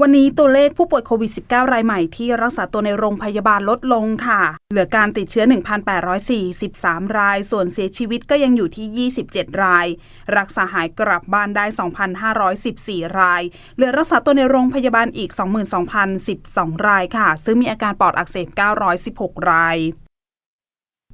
วันนี้ตัวเลขผู้ป่วยโควิด -19 รายใหม่ที่รักษาตัวในโรงพยาบาลลดลงค่ะ เหลือการติดเชื้อ 1,843 ราย ส่วนเสียชีวิตก็ยังอยู่ที่ 27 ราย รักษาหายกลับบ้านได้ 2,514 ราย เหลือรักษาตัวในโรงพยาบาลอีก 22,012 รายค่ะ ซึ่งมีอาการปอดอักเสบ 916 ราย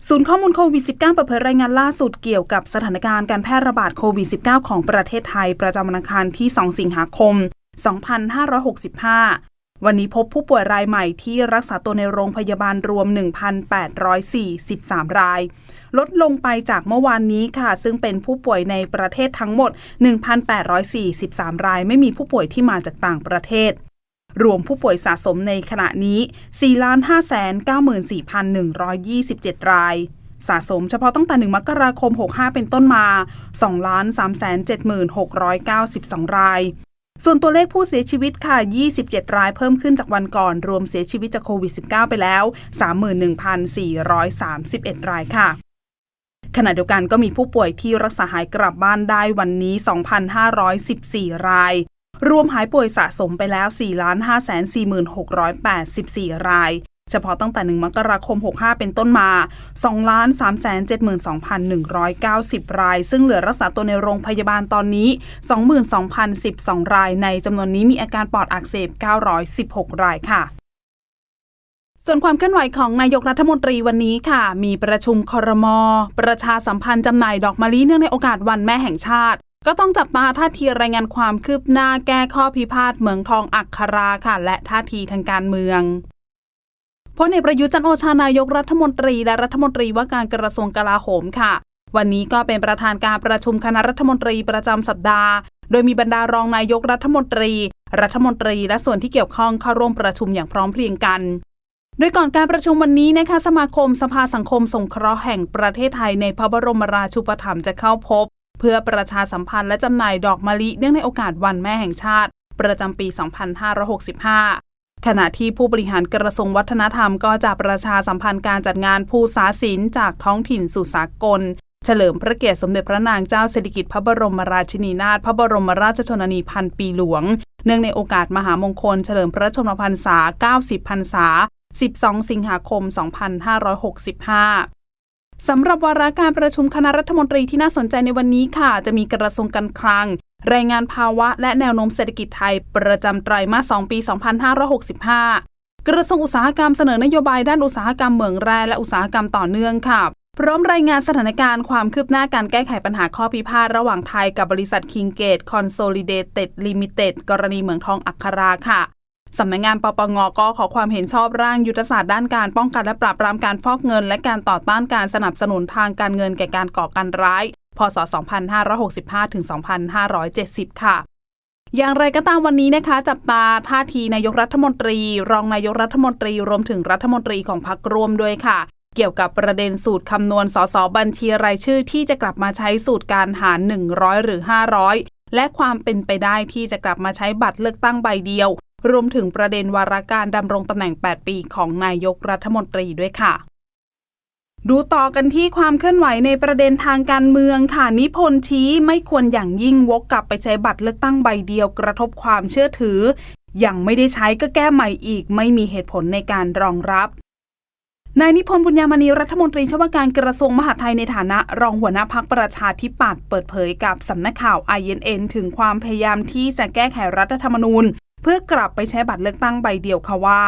ศูนย์ข้อมูลโควิด -19 เปิดเผยรายงานล่าสุดเกี่ยวกับสถานการณ์การแพร่ระบาดโควิด -19 ของประเทศไทยประจำวันอังคารที่ 2 สิงหาคม 2565 วันนี้พบผู้ป่วยรายใหม่ที่รักษาตัวในโรงพยาบาลรวม 1,843 ราย ลดลงไปจากเมื่อวานนี้ค่ะ ซึ่งเป็นผู้ป่วยในประเทศทั้งหมด 1,843 ราย ไม่มีผู้ป่วยที่มาจากต่างประเทศรวมผู้ป่วยสะสมในขณะนี้ 4,594,127 ราย สะสมเฉพาะตั้งแต่ 1 มกราคม 65 เป็นต้นมา 2,376,692 ราย ส่วนตัวเลขผู้เสียชีวิตค่ะ 27 รายเพิ่มขึ้นจากวันก่อน รวมเสียชีวิตจากโควิด -19 ไปแล้ว 31,431 รายค่ะขณะเดียวกันก็มีผู้ป่วยที่รักษาหายกลับบ้านได้วันนี้ 2,514 ราย รวมหายป่วยสะสมไปแล้ว 4,546,884ราย เฉพาะตั้งแต่ 1 มกราคม 65 เป็นต้นมา 2,372,190 ราย ซึ่งเหลือรักษาตัวในโรงพยาบาลตอนนี้ 22,012 ราย ในจำนวนนี้มีอาการปอดอักเสบ 916 รายค่ะส่วนความเคลื่อนไหวของนายกรัฐมนตรีวันนี้ค่ะ มีประชุมคอรมอประชาสัมพันธ์จำหน่ายดอกมะลิเนื่องในโอกาสวันแม่แห่งชาติ ก็ต้องจับตาท่าทีรายงานความคืบหน้าแก้ข้อพิพาทเหมืองทองอักคราค่ะ และท่าทีทางการเมือง พลเอกประยุทธ์จันโอชานายกรัฐมนตรี และรัฐมนตรีว่าการกระทรวงกลาโหมค่ะ วันนี้ก็เป็นประธานการประชุมคณะรัฐมนตรีประจำสัปดาห์ โดยมีบรรดารองนายกรัฐมนตรี รัฐมนตรี และส่วนที่เกี่ยวข้องเข้าร่วมประชุมอย่างพร้อมเพรียงกันโดยก่อนการประชุมวันนี้นะคะสมาคมสภาสังคมสงเคราะห์แห่งประเทศไทยในพระบรมราชูปถัมภ์จะเข้าพบ เพื่อประชาสัมพันธ์และจำหน่ายดอกมะลิเนื่องในโอกาสวันแม่แห่งชาติ ประจำปี 2565 ขณะที่ผู้บริหารกระทรวงวัฒนธรรมก็จะประชาสัมพันธ์การจัดงานภูษาศิลป์จากท้องถิ่นสู่สากล เฉลิมพระเกียรติสมเด็จพระนางเจ้าสิริกิติ์พระบรมราชินีนาถพระบรมราชชนนีพันปีหลวง เนื่องในโอกาสมหามงคล เฉลิมพระชนมพรรษา 90 พรรษา 12 สิงหาคม 2565สำหรับวาระการประชุมคณะรัฐมนตรีที่น่าสนใจในวันนี้ค่ะ จะมีกระทรวงการคลัง รายงานภาวะและแนวโน้มเศรษฐกิจไทยประจำไตรมาส 2 ปี 2565 กระทรวงอุตสาหกรรมเสนอนโยบายด้านอุตสาหกรรมเหมืองแร่และอุตสาหกรรมต่อเนื่องค่ะ พร้อมรายงานสถานการณ์ความคืบหน้าการแก้ไขปัญหาข้อพิพาทระหว่างไทยกับบริษัท Kingate Consolidated Limited กรณีเหมืองทองอัคราค่ะสำนักงงานปปงก็ขอความเห็นชอบร่างยุทธศาสตร์ด้านการป้องกันและปราบปรามการฟอกเงิน และการต่อต้านการสนับสนุนทางการเงินแก่การก่อการร้าย พศ 2565 ถึง 2570 ค่ะอย่างไรก็ตามวันนี้นะคะ จับตาท่าทีนายกรัฐมนตรี รองนายกรัฐมนตรีรวมถึงรัฐมนตรีของพรรครวมด้วยค่ะ เกี่ยวกับประเด็นสูตรคำนวณสสบัญชีรายชื่อที่จะกลับมาใช้สูตรการหาร 100 หรือ 500 และความเป็นไปได้ที่จะกลับมาใช้บัตรเลือกตั้งใบเดียว รวมถึงประเด็นวาระการดำรงตำแหน่ง 8 ปีของนายกรัฐมนตรีด้วยค่ะ ดูต่อกันที่ความเคลื่อนไหวในประเด็นทางการเมืองค่ะนิพนธ์ชี้ไม่ควรอย่างยิ่งวกกลับไปใช้บัตรเลือกตั้งใบเดียวกระทบความเชื่อถือ ยังไม่ได้ใช้ก็แก้ใหม่อีก ไม่มีเหตุผลในการรองรับนายนิพนธ์บุญญามณีรัฐมนตรีช่วยการกระทรวงมหาดไทยในฐานะ รองหัวหน้าพักประชาธิปัตย์เปิดเผยกับสำนักข่าว INN ถึงความพยายามที่จะแก้ไขรัฐธรรมนูญ พื่อกลับไปใช้บัตรเลือกตั้งใบเดียวค่ะว่า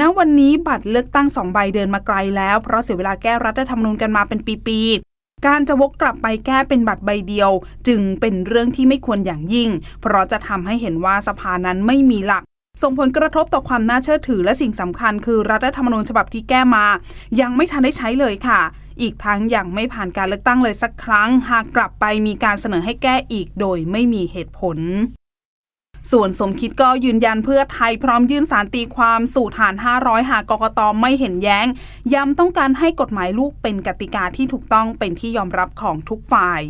ณวันนี้บัตรเลือกตั้งสองใบเดินมาไกลแล้ว เพราะเสียเวลาแก้รัฐธรรมนูญกันมาเป็นปีๆ การจะวกกลับไปแก้เป็นบัตรใบเดียว จึงเป็นเรื่องที่ไม่ควรอย่างยิ่ง เพราะจะทำให้เห็นว่าสภานั้นไม่มีหลัก ส่งผลกระทบต่อความน่าเชื่อถือและสิ่งสำคัญคือรัฐธรรมนูญฉบับที่แก้มา ยังไม่ทันได้ใช้เลยค่ะ อีกทั้งยังไม่ผ่านการเลือกตั้งเลยสักครั้ง หากกลับไปมีการเสนอให้แก้อีกโดยไม่มีเหตุผล ส่วนสมคิดก็ยืนยันเพื่อไทยพร้อมยื่นสารตีความสู่ฐาน500 หากกกตไม่เห็นแย้ง ย้ำต้องการให้กฎหมายลูกเป็นกติกาที่ถูกต้องเป็นที่ยอมรับของทุกฝ่าย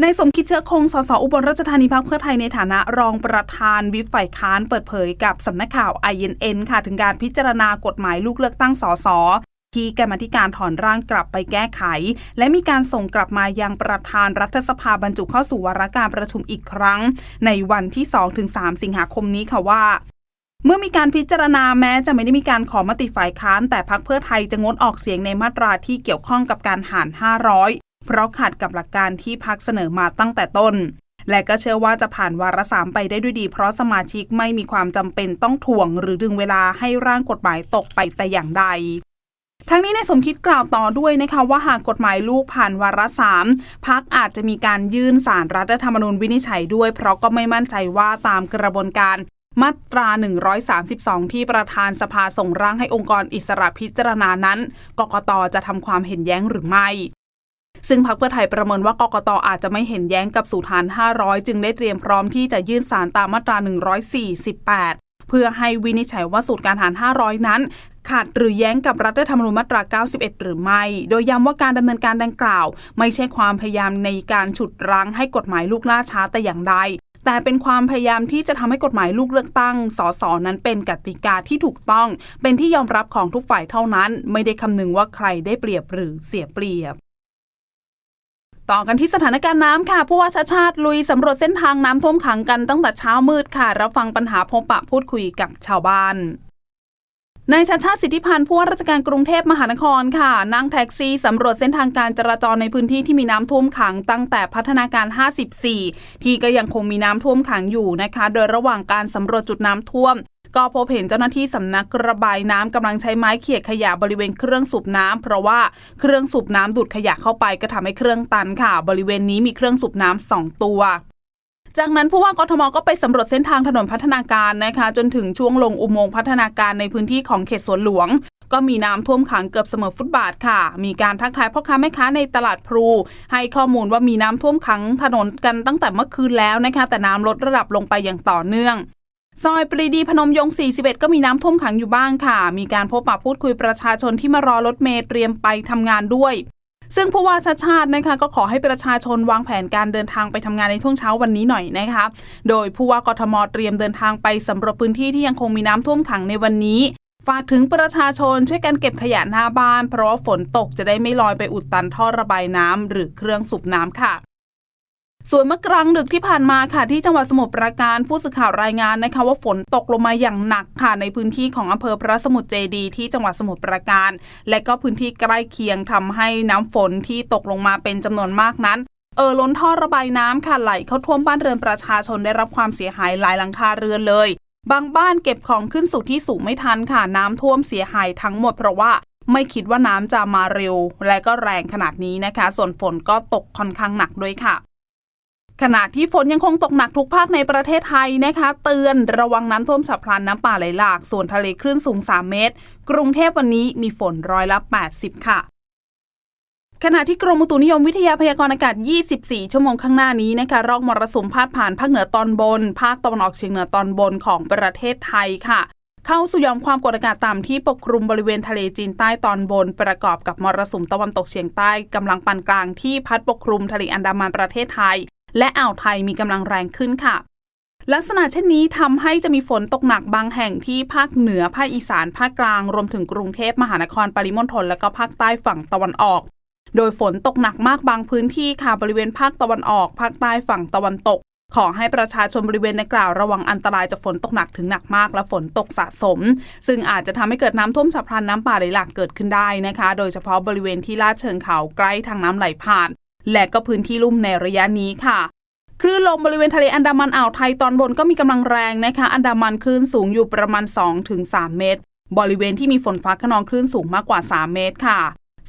ในสมคิดเชื้อคง สส อุบลราชธานีพักเพื่อไทยในฐานะรองประธานวิปฝ่ายค้านเปิดเผยกับสำนักข่าว INN ค่ะ ถึงการพิจารณากฎหมายลูกเลือกตั้งสส ที่กรรมธิการถอนร่างกลับไปแก้ไข และมีการส่งกลับมายังประธานรัฐสภาบรรจุเข้าสู่วาระการประชุมอีกครั้ง ในวันที่ 2-3 สิงหาคมนี้ค่ะว่าเมื่อมีการพิจารณาแม้จะไม่ได้มีการขอมติฝ่ายค้าน แต่พักเพื่อไทยจะงดออกเสียงในมาตราที่เกี่ยวข้องกับการหาร 500 เพราะขัดกับหลักการที่พักเสนอมาตั้งแต่ต้น และก็เชื่อว่าจะผ่านวาระสามไปได้ด้วยดี เพราะสมาชิกไม่มีความจำเป็นต้องถ่วงหรือดึงเวลาให้ร่างกฎหมายตกไปแต่อย่างใด ทั้งนี้ในสมคิดกล่าวต่อด้วยนะคะว่าหากกฎหมายลูกผ่านวาระสามพักอาจจะมีการยื่นสารรัฐธรรมนูญวินิจฉัยด้วย เพราะก็ไม่มั่นใจว่าตามกระบวนการมาตรา 132 ที่ประธานสภาส่งร่างให้องค์กรอิสระพิจารณานั้น กกตจะทำความเห็นแย้งหรือไม่ ซึ่งพรรคเพื่อไทยประเมินว่ากกตอาจจะไม่เห็นแย้งกับสู่ฐาน 500 จึงได้เตรียมพร้อมที่จะยื่นสารตามมาตรา 148 เพื่อให้วินิจฉัยว่าสูตรการหาร 500 นั้น ขาดหรือแย้งกับรัฐธรรมนูญมาตรา 91 หรือไม่ โดยย้ำว่าการดำเนินการดังกล่าว ไม่ใช่ความพยายามในการฉุดรั้งให้กฎหมายลูกล่าช้าแต่อย่างใดแต่เป็นความพยายามที่จะทำให้กฎหมายลูกเลือกตั้ง สส นั้นเป็นกติกาที่ถูกต้อง เป็นที่ยอมรับของทุกฝ่ายเท่านั้น ไม่ได้คำนึงว่าใครได้เปรียบหรือเสียเปรียบ ต่อกันที่สถานการณ์น้ำค่ะ ผู้ว่าชาชาติลุยสำรวจเส้นทางน้ำท่วมขังกันตั้งแต่เช้ามืดค่ะ รับฟังปัญหาพบปะพูดคุยกับชาวบ้าน นายชาชาติสิทธิพันธ์ผู้ว่าราชการกรุงเทพมหานครค่ะ นั่งแท็กซี่สำรวจเส้นทางการจราจรในพื้นที่ที่มีน้ำท่วมขังตั้งแต่พัฒนาการ 54 ที่ก็ยังคงมีน้ำท่วมขังอยู่นะคะ โดยระหว่างการสำรวจจุดน้ำท่วม ก็พบเห็นเจ้าหน้าที่สำนักระบายน้ำกำลังใช้ไม้เขี่ยขยะบริเวณเครื่องสูบน้ำเพราะว่าเครื่องสูบน้ำดูดขยะเข้าไปก็ทำให้เครื่องตันค่ะ บริเวณนี้มีเครื่องสูบน้ำสองตัว จากนั้นผู้ว่ากทมก็ไปสำรวจเส้นทางถนนพัฒนาการนะคะ จนถึงช่วงลงอุโมงค์พัฒนาการในพื้นที่ของเขตสวนหลวง ก็มีน้ำท่วมขังเกือบเสมอฟุตบาทค่ะ มีการทักทายพ่อค้าแม่ค้าในตลาดพลู ให้ข้อมูลว่ามีน้ำท่วมขังถนนกันตั้งแต่เมื่อคืนแล้วนะคะ แต่น้ำลดระดับลงไปอย่างต่อเนื่องซอยปรีดีพนมยงค์41 ก็มีน้ำท่วมขังอยู่บ้างค่ะ มีการพบปะพูดคุยประชาชนที่มารอรถเมล์เตรียมไปทำงานด้วย ซึ่งผู้ว่าชาติชาตินะคะก็ขอให้ประชาชนวางแผนการเดินทางไปทำงานในช่วงเช้าวันนี้หน่อยนะคะโดยผู้ว่ากทมเตรียมเดินทางไปสำรวจพื้นที่ที่ยังคงมีน้ำท่วมขังในวันนี้ฝากถึงประชาชนช่วยกันเก็บขยะหน้าบ้าน เพราะฝนตกจะได้ไม่ลอยไปอุดตันท่อระบายน้ำหรือเครื่องสูบน้ำค่ะ ส่วนเมื่อกลางดึกที่ผ่านมาค่ะที่จังหวัดสมุทรปราการผู้สื่อข่าวรายงานนะคะว่าฝนตกลงมาอย่างหนักค่ะในพื้นที่ของอำเภอพระสมุทรเจดีที่จังหวัดสมุทรปราการ และก็พื้นที่ใกล้เคียงทำให้น้ำฝนที่ตกลงมาเป็นจำนวนมากนั้นเออล้นท่อระบายน้ำค่ะไหลเข้าท่วมบ้านเรือนประชาชนได้รับความเสียหายหลายหลังคาเรือนเลย บางบ้านเก็บของขึ้นสู่ที่สูงไม่ทันค่ะน้ำท่วมเสียหายทั้งหมดเพราะว่าไม่คิดว่าน้ำจะมาเร็ว และก็แรงขนาดนี้นะคะ ส่วนฝนก็ตกค่อนข้างหนักด้วยค่ะ ขณะที่ฝนยังคงตกหนักทุกภาคในประเทศไทยนะคะ เตือนระวังน้ำท่วมฉับพลันน้ำป่าไหลหลาก ส่วนทะเลคลื่นสูง 3 เมตร กรุงเทพวันนี้มีฝนร้อยละ 80 ค่ะ ขณะที่กรมอุตุนิยมวิทยาพยากรณ์อากาศ 24 ชั่วโมงข้างหน้านี้นะคะร่องมรสุมพาดผ่านภาคเหนือตอนบน ภาคตะวันออกเฉียงเหนือตอนบนของประเทศไทยค่ะเข้าสู่ยอมความกดอากาศต่ำที่ปกคลุมบริเวณทะเลจีนใต้ตอนบน ประกอบกับมรสุมตะวันตกเฉียงใต้กำลังปานกลางที่พัดปกคลุมทะเลอันดามันประเทศไทย และอ่าวไทยมีกำลังแรงขึ้นค่ะ ลักษณะเช่นนี้ทำให้จะมีฝนตกหนักบางแห่งที่ภาคเหนือ ภาคอีสาน ภาคกลาง รวมถึงกรุงเทพมหานคร ปริมณฑล และก็ภาคใต้ฝั่งตะวันออก โดยฝนตกหนักมากบางพื้นที่ค่ะบริเวณภาคตะวันออก ภาคใต้ฝั่งตะวันตก ขอให้ประชาชนบริเวณดังกล่าวระวังอันตรายจากฝนตกหนักถึงหนักมาก และฝนตกสะสม ซึ่งอาจจะทำให้เกิดน้ำท่วมฉับพลันน้ำป่าไหลหลากเกิดขึ้นได้นะคะ โดยเฉพาะบริเวณที่ลาดเชิงเขาใกล้ทางน้ำไหลผ่าน และก็พื้นที่ลุ่มในระยะนี้ค่ะคลื่นลมบริเวณทะเลอันดามันอ่าวไทยตอนบนก็มีกำลังแรงนะคะ อันดามันคลื่นสูงอยู่ประมาณ 2-3 เมตร บริเวณที่มีฝนฟ้าขนองคลื่นสูงมากกว่า 3 เมตรค่ะ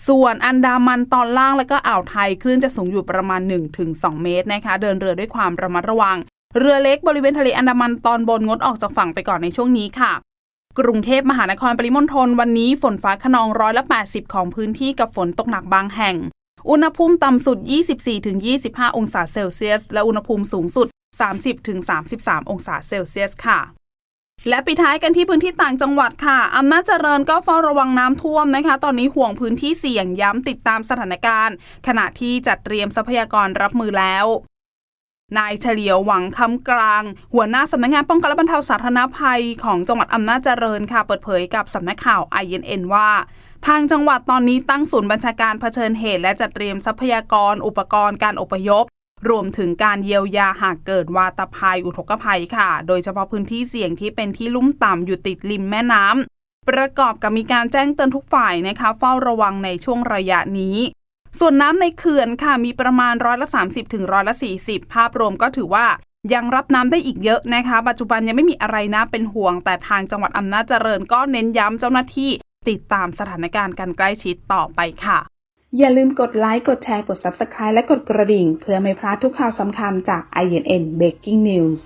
ส่วนอันดามันตอนล่างและก็อ่าวไทยคลื่นจะสูงอยู่ประมาณ 1-2 เมตรนะคะ เดินเรือด้วยความระมัดระวัง เรือเล็กบริเวณทะเลอันดามันตอนบนงดออกจากฝั่งไปก่อนในช่วงนี้ค่ะ กรุงเทพมหานครปริมณฑลวันนี้ฝนฟ้าขนองร้อยละ 80 ของพื้นที่กับฝนตกหนักบางแห่ง อุณหภูมิต่ำสุด 24-25 องศาเซลเซียส และอุณหภูมิสูงสุด 30-33 องศาเซลเซียสค่ะ และปิดท้ายกันที่พื้นที่ต่างจังหวัดค่ะอำนาจเจริญก็เฝ้าระวังน้ำท่วมนะคะ ตอนนี้ห่วงพื้นที่เสี่ยงย้ำติดตามสถานการณ์ ขณะที่จัดเตรียมทรัพยากรรับมือแล้วนายเฉลียวหวังคำกลาง หัวหน้าสำนักงานป้องกันและบรรเทาสาธารณภัยของจังหวัดอำนาจเจริญค่ะ เปิดเผยกับสำนักข่าว INN ว่า ทางจังหวัดตอนนี้ตั้งศูนย์บัญชาการเผชิญเหตุ และจัดเตรียมทรัพยากร อุปกรณ์การอพยพ รวมถึงการเยียวยาหากเกิดวาตภัยอุทกภัยค่ะ โดยเฉพาะพื้นที่เสี่ยงที่เป็นที่ลุ่มต่ำอยู่ติดริมแม่น้ำประกอบกับมีการแจ้งเตือนทุกฝ่ายนะคะ เฝ้าระวังในช่วงระยะนี้ส่วนน้ำในเขื่อนค่ะมีประมาณร้อยละ 30 ถึงร้อยละ 40 ภาพรวมก็ถือว่ายังรับน้ำได้อีกเยอะนะคะ ปัจจุบันยังไม่มีอะไรน่าเป็นห่วง แต่ทางจังหวัดอำนาจเจริญก็เน้นย้ำเจ้าหน้าที่ ติดตามสถานการณ์กันใกล้ชิดต่อไปค่ะ อย่าลืมกดไลค์ กดแชร์ กด Subscribe และกดกระดิ่ง เพื่อไม่พลาดทุกข่าวสำคัญจาก INN Breaking News